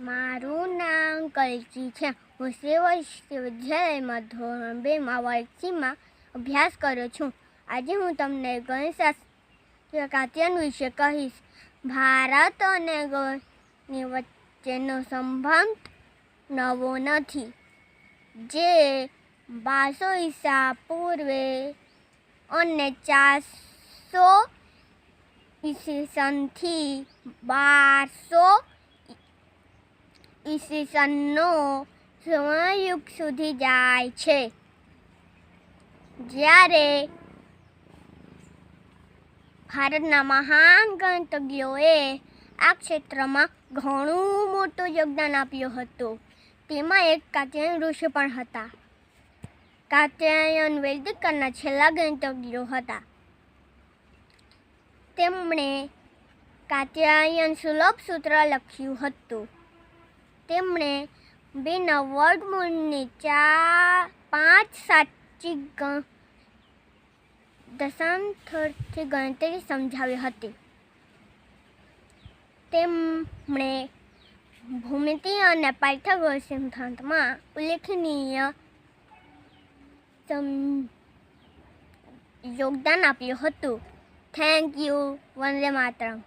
મારું નામ કલ્કી છે. હું સેવ વિશ્વવિદ્યાલયમાં ધોરણ બેમાં વર્ગસીમાં અભ્યાસ કરું છું. આજે હું તમને ગણેશાસ્ત્ર કાત્યાયન વિશે કહીશ. ભારત અને ગણની વચ્ચેનો સંબંધ નવો નથી. જે બારસો ઈસા પૂર્વે અને ચારસો ઈસવીસનથી બારસો ઈસવીસનનો સમયુગ સુધી જાય છે. જ્યારે ભારતના મહાન ગણતજ્ઞોએ આ ક્ષેત્રમાં ઘણું મોટું યોગદાન આપ્યું હતું. તેમાં એક કાત્યાયન ઋષિ પણ હતા. કાત્યાયન વૈદિકના છેલ્લા ગણતજ્ઞો હતા. તેમણે કાત્યાયન સુલભ સૂત્ર લખ્યું હતું. તેમણે બેના વર્ગમૂળની ચાર, પાંચ સાચી દશાંતરથી ગણતરી સમજાવી હતી. તેમણે ભૂમિતિ અને પાયથાગોરસ સિદ્ધાંતમાં ઉલ્લેખનીય યોગદાન આપ્યું હતું. Thank you Vande Mataram.